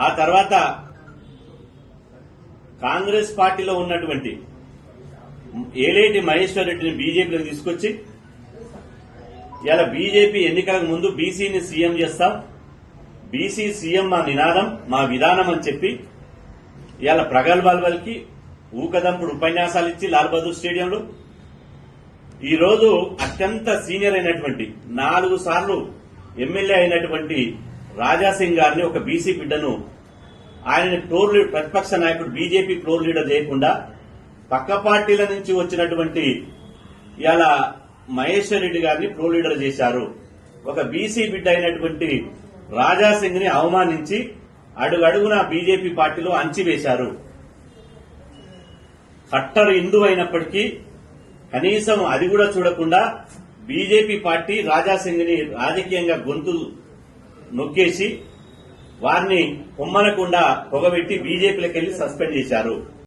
ఆ తర్వాత కాంగ్రెస్ పార్టీలో ఉన్నటువంటి ఏలేటి మహేశ్వర్ రెడ్డిని బీజేపీలోకి తీసుకొచ్చి ఇలా బీజేపీ ఎన్నికలకు ముందు బీసీని సీఎం చేస్తాం బీసీ సీఎం మా నినాదం మా విధానం అని చెప్పి ఇవాళ ప్రగల్భాలు పలికి ఊకదంపుడు ఉపన్యాసాలు ఇచ్చి లాల్ బహదూర్ స్టేడియంలో. ఈరోజు అత్యంత సీనియర్ అయినటువంటి నాలుగు సార్లు ఎమ్మెల్యే అయినటువంటి రాజాసింగ్ గారిని ఒక బీసీ బిడ్డను ఆయన ఫ్లోర్ ప్రతిపక్ష నాయకుడు బీజేపీ ఫ్లోర్ లీడర్ చేయకుండా పక్క పార్టీల నుంచి వచ్చినటువంటి ఇవాళ మహేశ్వర్ రెడ్డి గారిని ప్రో లీడర్ చేశారు. ఒక బీసీ బిడ్డ అయినటువంటి రాజాసింగ్ని అవమానించి అడుగడుగున బీజేపీ పార్టీలో అంచివేశారు కట్టరు హిందూ అయినప్పటికీ కనీసం అది కూడా చూడకుండా బీజేపీ పార్టీ రాజాసింగ్ని రాజకీయంగా గొంతు నొక్కేసి వారిని ఉమ్మనకుండా పొగబెట్టి బీజేపీలకు వెళ్ళి సస్పెండ్ చేశారు.